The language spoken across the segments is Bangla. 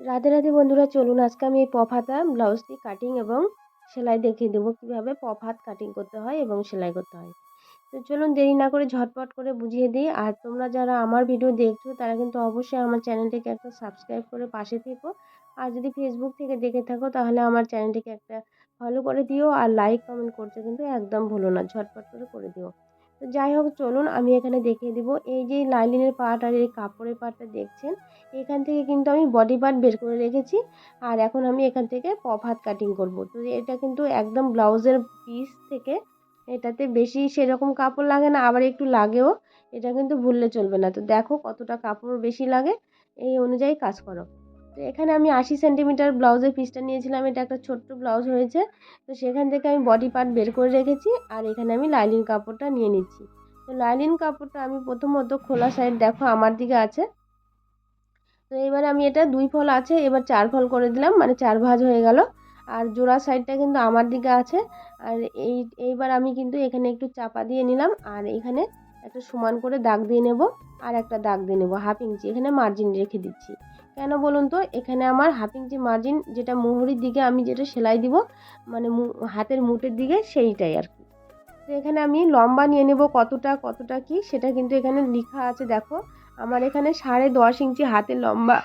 রাধে রাধে বন্ধুরা, চলুন আজকে আমি এই পপ হাতা ব্লাউজটি কাটিং এবং সেলাই দেখিয়ে দেবো কীভাবে পপ হাত কাটিং করতে হয় এবং সেলাই করতে হয়। তো চলুন দেরি না করে ঝটপট করে বুঝিয়ে দিই। আর তোমরা যারা আমার ভিডিও দেখছ, তারা কিন্তু অবশ্যই আমার চ্যানেলটিকে একটা সাবস্ক্রাইব করে পাশে থেকো। আর যদি ফেসবুক থেকে দেখে থাকো, তাহলে আমার চ্যানেলটিকে একটা ফলো করে দিও। আর লাইক কমেন্ট করতে কিন্তু একদম ভুলো না, ঝটপট করে করে দিও। তো যাই হোক চলুন আমি এখানে দেখিয়ে দিব। এই যে লাইলিনের পার্ট আর এই কাপড়ের পার্টটা দেখছেন, এখান থেকে কিন্তু আমি বডি পার্ট বের করে রেখেছি। আর এখন আমি এখান থেকে পপ হাত কাটিং করব। তো এটা কিন্তু একদম ব্লাউজের পিস থেকে এটাতে বেশি সেরকম কাপড় লাগে না, আবার একটু লাগেও। এটা কিন্তু ভুললে চলবে না। তো দেখো কতটা কাপড় বেশি লাগে, এই অনুযায়ী কাজ করো। তো এখানে আমি আশি সেন্টিমিটার ব্লাউজের পিসটা নিয়েছিলাম, এটা একটা ছোট্ট ব্লাউজ হয়েছে। তো সেখান থেকে আমি বডি পার্ট বের করে রেখেছি আর এখানে আমি লাইলিন কাপড়টা নিয়ে নিচ্ছি। তো লাইলিন কাপড়টা আমি প্রথমত খোলা সাইড দেখো আমার দিকে আছে। তো এবার আমি এটা দুই ফল আছে, এবার চার ফল করে দিলাম মানে চার ভাঁজ হয়ে গেল। আর জোড়া সাইডটা কিন্তু আমার দিকে আছে। আর এই, এইবার আমি কিন্তু এখানে একটু চাপা দিয়ে নিলাম আর এখানে একটা সমান করে দাগ দিয়ে নেব আর একটা দাগ দিয়ে নেব, হাফ ইঞ্চি। এখানে মার্জিন রেখে দিচ্ছি। কেন বলুন তো? এখানে আমার হাফ ইঞ্চি মার্জিন যেটা মোহরির দিকে আমি যেটা সেলাই দিব মানে হাতের মুটের দিকে সেইটাই আর কি। তো এখানে আমি লম্বা নিয়ে নেব কতটা কতটা কি, সেটা কিন্তু এখানে লেখা আছে দেখো। আমার এখানে সাড়ে দশ ইঞ্চি হাতের লম্বা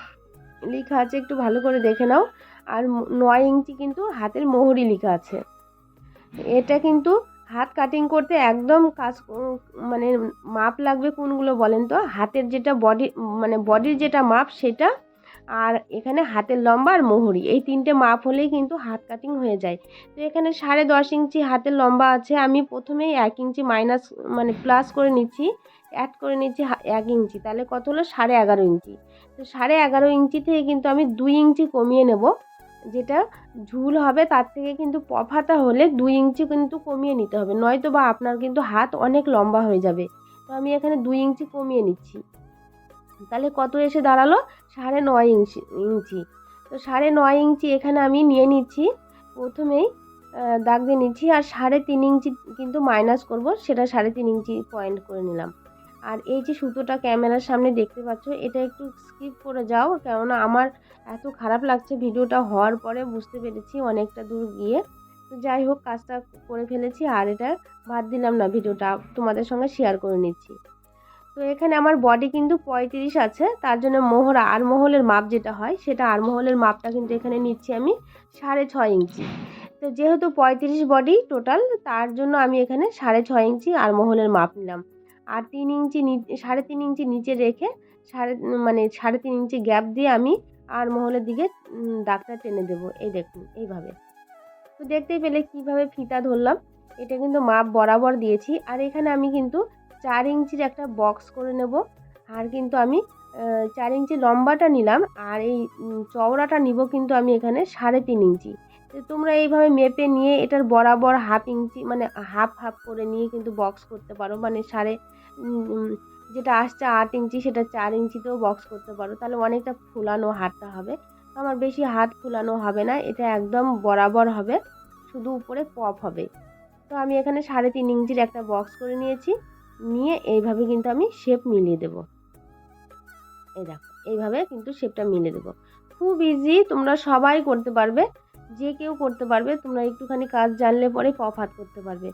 লেখা আছে, একটু ভালো করে দেখে নাও। আর নয় ইঞ্চি কিন্তু হাতের মোহরি লেখা আছে। এটা কিন্তু হাত কাটিং করতে একদম কাজ মানে মাপ লাগবে কোনগুলো বলেন তো? হাতের যেটা বডি মানে বডির যেটা মাপ সেটা আর এখানে হাতের লম্বা আর মোহরি, এই তিনটে মাপ হলেই কিন্তু হাত কাটিং হয়ে যায়। তো এখানে সাড়ে দশ ইঞ্চি হাতের লম্বা আছে, আমি প্রথমেই এক ইঞ্চি মাইনাস মানে প্লাস করে নিচ্ছি অ্যাড করে নিচ্ছি এক ইঞ্চি, তাহলে কত হলো? সাড়ে এগারো ইঞ্চি। তো সাড়ে এগারো ইঞ্চি থেকে কিন্তু আমি দুই ইঞ্চি কমিয়ে নেব, যেটা ঝুল হবে, তার থেকে কিন্তু পফাতা হলে দুই ইঞ্চি কিন্তু কমিয়ে নিতে হবে নয়তো বা আপনার কিন্তু হাত অনেক লম্বা হয়ে যাবে। তো আমি এখানে দুই ইঞ্চি কমিয়ে নিচ্ছি। তাহলে কত এসে দাঁড়াল? সাড়ে নয় ইঞ্চি ইঞ্চি। তো সাড়ে নয় ইঞ্চি এখানে আমি নিয়ে নিচ্ছি। প্রথমেই দাগ দিয়ে নিচ্ছি আর সাড়ে তিন ইঞ্চি কিন্তু মাইনাস করব, সেটা সাড়ে তিন ইঞ্চি পয়েন্ট করে নিলাম। আর এই যে সুতোটা ক্যামেরার সামনে দেখতে পাচ্ছ, এটা একটু স্কিপ করে যাও, কেননা আমার এত খারাপ লাগছে ভিডিওটা হওয়ার পরে বুঝতে পেরেছি অনেকটা দূর গিয়ে। তো যাই হোক, কাজটা করে ফেলেছি, আর এটা বাদ দিলাম না, ভিডিওটা তোমাদের সঙ্গে শেয়ার করে নিচ্ছি। তো এখানে আমার বডি কিন্তু পঁয়ত্রিশ আছে, তার জন্য মোহর আর মহলের মাপ যেটা হয়, সেটা আর মহলের মাপটা কিন্তু এখানে নিচ্ছি আমি সাড়ে ছয় ইঞ্চি। তো যেহেতু পঁয়ত্রিশ বডি টোটাল তার জন্য আমি এখানে সাড়ে ছয় ইঞ্চি আর মহলের মাপ নিলাম। আর তিন ইঞ্চি সাড়ে তিন ইঞ্চি নিচে রেখে সাড়ে মানে সাড়ে তিন ইঞ্চি গ্যাপ দিয়ে আমি আর মহলের দিকে দাগটা টেনে দেবো। এই দেখুন, এইভাবে। তো দেখতেই পেলে কীভাবে ফিতা ধরলাম, এটা কিন্তু মাপ বরাবর দিয়েছি। আর এখানে আমি কিন্তু চার ইঞ্চির একটা বক্স করে নেব। আর কিন্তু আমি চার ইঞ্চি লম্বাটা নিলাম আর এই চওড়াটা নিব কিন্তু আমি এখানে সাড়ে তিন ইঞ্চি। তো তোমরা এইভাবে মেপে নিয়ে এটার বরাবর হাফ ইঞ্চি মানে হাফ হাফ করে নিয়ে কিন্তু বক্স করতে পারো। মানে সাড়ে যেটা আসছে আট ইঞ্চি সেটা চার ইঞ্চিতেও বক্স করতে পারো। তাহলে অনেকটা ফুলানো হাতটা হবে। আমার বেশি হাত ফুলানো হবে না, এটা একদম বরাবর হবে। শুধু উপরে পপ হবে। তো আমি এখানে সাড়ে তিন ইঞ্চির একটা বক্স করে নিয়েছি। নিয়ে এইভাবে কিন্তু আমি শেপ মিলিয়ে দেব। এই দেখো, এইভাবে কিন্তু শেপটা মিলিয়ে দেবো। খুব ইজি তোমরা সবাই করতে পারবে, যে কেউ করতে পারবে, তোমরা একটুখানি কাজ জানলে পরে পপ হাত করতে পারবে।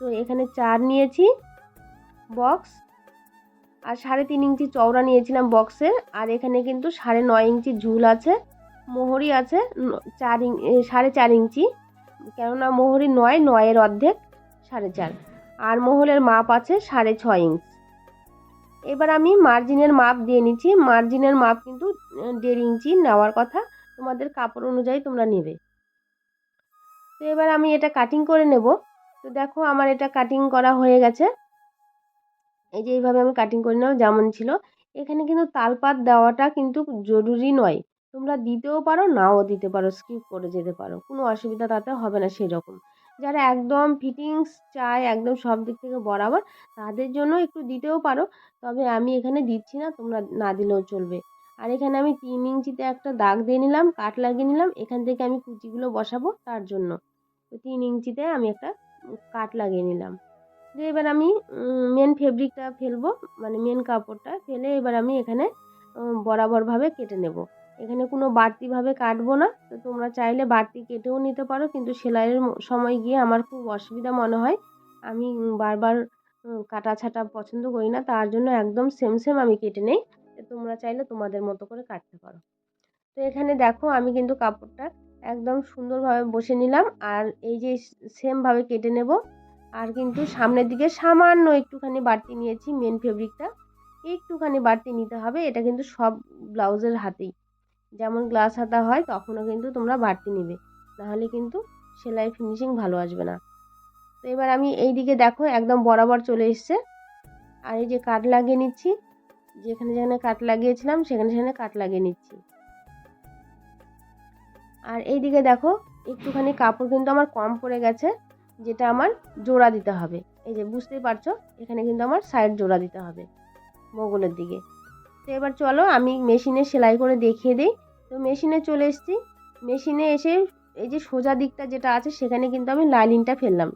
তো এখানে চার নিয়েছি বক্স আর সাড়ে তিন ইঞ্চি চওড়া নিয়েছিলাম বক্সের আর এখানে কিন্তু সাড়ে নয় ইঞ্চি ঝুল আছে, মোহরি আছে চার ইঞ্চি সাড়ে চার ইঞ্চি, কেননা মোহরি নয়, নয়ের অর্ধেক, সাড়ে চার। আর মহলের মাপ আছে সাড়ে ছয় ইঞ্চ। এবার আমি মার্জিনের মাপ দিয়ে নিচ্ছি। মার্জিনের মাপ কিন্তু দেড় ইঞ্চি নেওয়ার কথা। তোমাদের কাপড় অনুযায়ী তোমরা নেবে। তো এবার আমি এটা কাটিং করে নেব। তো দেখো আমার এটা কাটিং করা হয়ে গেছে। এই যে এইভাবে আমি কাটিং করে নেব যেমন ছিল। এখানে কিন্তু তালপাত দেওয়াটা কিন্তু জরুরি নয়। তোমরা দিতেও পারো, নাও দিতে পারো স্কিপ করে যেতে পারো। কোনো অসুবিধা তাতে হবে না সেরকম। যারা একদম ফিটিংস চায়, একদম সব দিক থেকে বরাবর, তাদের জন্য একটু দিতেও পারো। তবে আমি এখানে দিচ্ছি না, তোমরা না দিলেও চলবে। আর এখানে আমি তিন ইঞ্চিতে একটা দাগ দিয়ে নিলাম, কাট লাগিয়ে নিলাম। এখান থেকে আমি কুচিগুলো বসাবো তার জন্য। তো তিন ইঞ্চিতে আমি একটা কাট লাগিয়ে নিলাম। দিয়ে এবার আমি মেন ফেব্রিকটা ফেলব মানে মেন কাপড়টা ফেলে এবার আমি এখানে বরাবরভাবে কেটে নেব। এখানে কোনো বাড়তিভাবে কাটবো না। তো তোমরা চাইলে বাড়তি কেটেও নিতে পারো, কিন্তু সেলাইয়ের সময় গিয়ে আমার খুব অসুবিধা মনে হয়। আমি বারবার কাটা ছাটা পছন্দ করি না, তার জন্য একদম সেম সেম আমি কেটে নেই। তোমরা চাইলে তোমাদের মতো করে কাটতে পারো। তো এখানে দেখো আমি কিন্তু কাপড়টা একদম সুন্দরভাবে বসে নিলাম, আর এই যে সেমভাবে কেটে নেব, আর কিন্তু সামনের দিকে সামান্য একটুখানি বাড়তি নিয়েছি মেন ফেব্রিকটা একটুখানি বাড়তি নিতে হবে, এটা কিন্তু সব ব্লাউজের হাতেই। যেমন গ্লাস হাতা হয়, তখনও কিন্তু তোমরা বাড়তি নিবে। নাহলে কিন্তু সেলাই ফিনিশিং ভালো আসবে না। তো এবার আমি এই দিকে দেখো, একদম বরাবর চলে এসছে। আর এই যে কাট লাগিয়ে নিচ্ছি, যেখানে যেখানে কাট লাগিয়েছিলাম, সেখানে সেখানে কাট লাগিয়ে নিচ্ছি। আর এই দিকে দেখো, একটুখানি কাপড় কিন্তু আমার কম পড়ে গেছে, যেটা আমার জোড়া দিতে হবে। এই যে বুঝতেই পারছ, এখানে কিন্তু আমার সাইড জোড়া দিতে হবে, মোগলের দিকে। তো এবার চলো আমি মেশিনে সেলাই করে দেখিয়ে দিই। তো মেশিনে চলে এসেছি। মেশিনে এসে এই যে সোজা দিকটা যেটা আছে সেখানে কিন্তু আমি লাইনিংটা ফেললাম।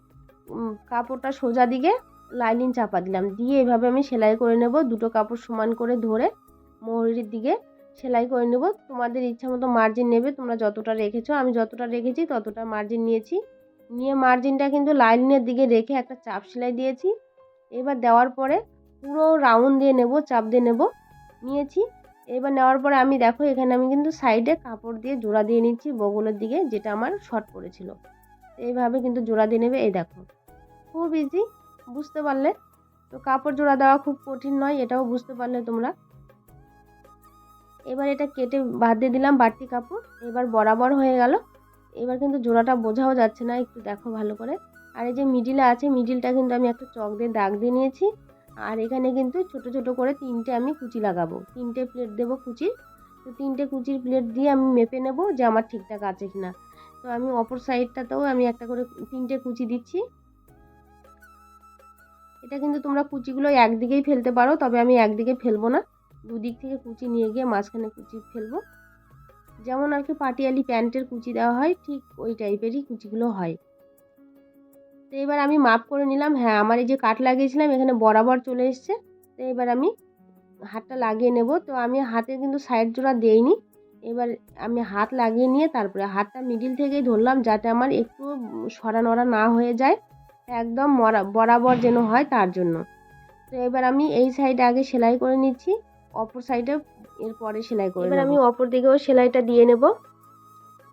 কাপড়টা সোজা দিকে লাইনিং চাপা দিলাম। দিয়ে এভাবে আমি সেলাই করে নেব। দুটো কাপড় সমান করে ধরে মোহরির দিকে সেলাই করে নেব। তোমাদের ইচ্ছা মতো মার্জিন নেবে। তোমরা যতটা রেখেছো, আমি যতটা রেখেছি ততটা মার্জিন নিয়েছি। নিয়ে মার্জিনটা কিন্তু লাইনের দিকে রেখে একটা চাপ সেলাই দিয়েছি। এবার দেওয়ার পরে পুরো রাউন্ড দিয়ে নেব, চাপ দিয়ে নেব। নিয়েছি। এবার নেওয়ার পরে আমি দেখো এখানে আমি কিন্তু সাইডে কাপড় দিয়ে জোড়া দিয়ে নিচ্ছি বগলের দিকে, যেটা আমার শর্ট পড়েছিল এইভাবে কিন্তু জোড়া দিয়ে নেবে, এই দেখো। খুব ইজি বুঝতে পারলে। তো কাপড় জোড়া দেওয়া খুব কঠিন নয়, এটাও বুঝতে পারলে তোমরা। এবার এটা কেটে বাদ দিয়ে দিলাম বাড়তি কাপড়, এবার বরাবর হয়ে গেল। এবার কিন্তু জোড়াটা বোঝাও যাচ্ছে না, একটু দেখো ভালো করে। আর এই যে মিডিলে আছে মিডিলটা কিন্তু আমি একটা চক দিয়ে দাগ দিয়ে নিয়েছি। আর এখানে কিন্তু ছোট ছোট করে তিনটে আমি কুচি লাগাবো। তিনটে প্লেট দেবো কুচির তো তিনটে কুচির প্লেট দিয়ে আমি মেপে নেব যে আমার ঠিকঠাক আছে কি না তো আমি অপর সাইডটাতেও আমি একটা করে তিনটে কুচি দিচ্ছি। এটা কিন্তু তোমরা কুচিগুলো একদিকেই ফেলতে পারো, তবে আমি একদিকে ফেলব না। দুদিক থেকে কুচি নিয়ে গিয়ে মাঝখানে কুচি ফেলব। যেমন আর কি পাটিয়ালি প্যান্টের কুচি দেওয়া হয়, ঠিক ওই টাইপেরই কুচিগুলো হয়। তো এবার আমি মাপ করে নিলাম। হ্যাঁ আমার এই যে কাট লাগিয়েছিলাম এখানে বরাবর চলে এসছে। তো এবার আমি হাতটা লাগিয়ে নেব। তো আমি হাতে কিন্তু সাইড জোড়া দেইনি। এবার আমি হাত লাগিয়ে নিয়ে তারপরে হাতটা মিডিল থেকেই ধরলাম যাতে আমার একটু সরা নড়া না হয়ে যায়। একদম মরা বরাবর যেন হয় তার জন্য। তো এবার আমি এই সাইডে আগে সেলাই করে নিচ্ছি। অপর সাইডে এরপরে সেলাই করে এবার আমি অপর দিকেও সেলাইটা দিয়ে নেব।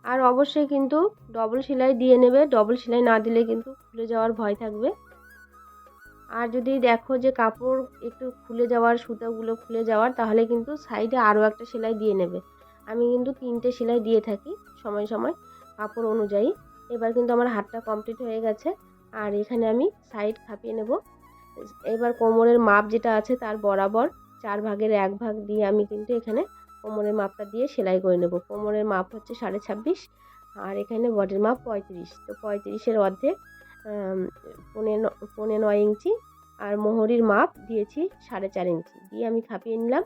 আর অবশ্যই কিন্তু ডবল সেলাই দিয়ে নেবে। ডবল সেলাই না দিলে কিন্তু খুলে যাওয়ার ভয় থাকবে। আর যদি দেখো যে কাপড় একটু খুলে যাওয়ার, সুতাগুলো খুলে যাওয়ার, তাহলে কিন্তু সাইডে আরও একটা সেলাই দিয়ে নেবে। আমি কিন্তু তিনটে সেলাই দিয়ে থাকি সময় সময় কাপড় অনুযায়ী। এবার কিন্তু আমার হাতটা কমপ্লিট হয়ে গেছে। আর এখানে আমি সাইড খাপিয়ে নেব। এবার কোমরের মাপ যেটা আছে তার বরাবর চার ভাগের এক ভাগ দিয়ে আমি কিন্তু এখানে কোমরের মাপটা দিয়ে সেলাই করে নেব। কোমরের মাপ হচ্ছে সাড়ে ছাব্বিশ আর এখানে বডির মাপ পঁয়ত্রিশ। তো পঁয়ত্রিশের অর্ধেক পনেরো পনে নয় ইঞ্চি আর মোহরির মাপ দিয়েছি সাড়ে চার ইঞ্চি। দিয়ে আমি খাপিয়ে নিলাম।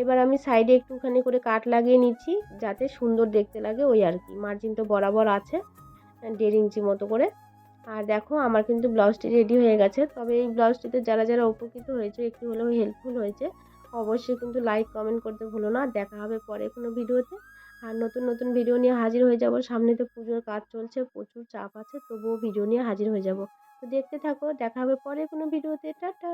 এবার আমি সাইডে একটুখানি করে কাট লাগিয়ে নিচ্ছি যাতে সুন্দর দেখতে লাগে ওই আর কি। মার্জিন তো বরাবর আছে, দেড় ইঞ্চি মতো করে। আর দেখো আমার কিন্তু ব্লাউজটি রেডি হয়ে গেছে। তবে এই ব্লাউজটিতে যারা যারা উপকৃত হয়েছে, একটু হলেও হেল্পফুল হয়েছে অবশ্যই কিন্তু লাইক কমেন্ট করতে ভুলো না। দেখা হবে পরে কোনো ভিডিওতে। আর নতুন নতুন ভিডিও নিয়ে হাজির হয়ে যাব। সামনে তো পুজোর কাজ চলছে, প্রচুর চাপ আছে, তবুও ভিডিও নিয়ে হাজির হয়ে যাব। তো দেখতে থাকো, দেখা হবে পরে কোনো ভিডিওতে। টাটা!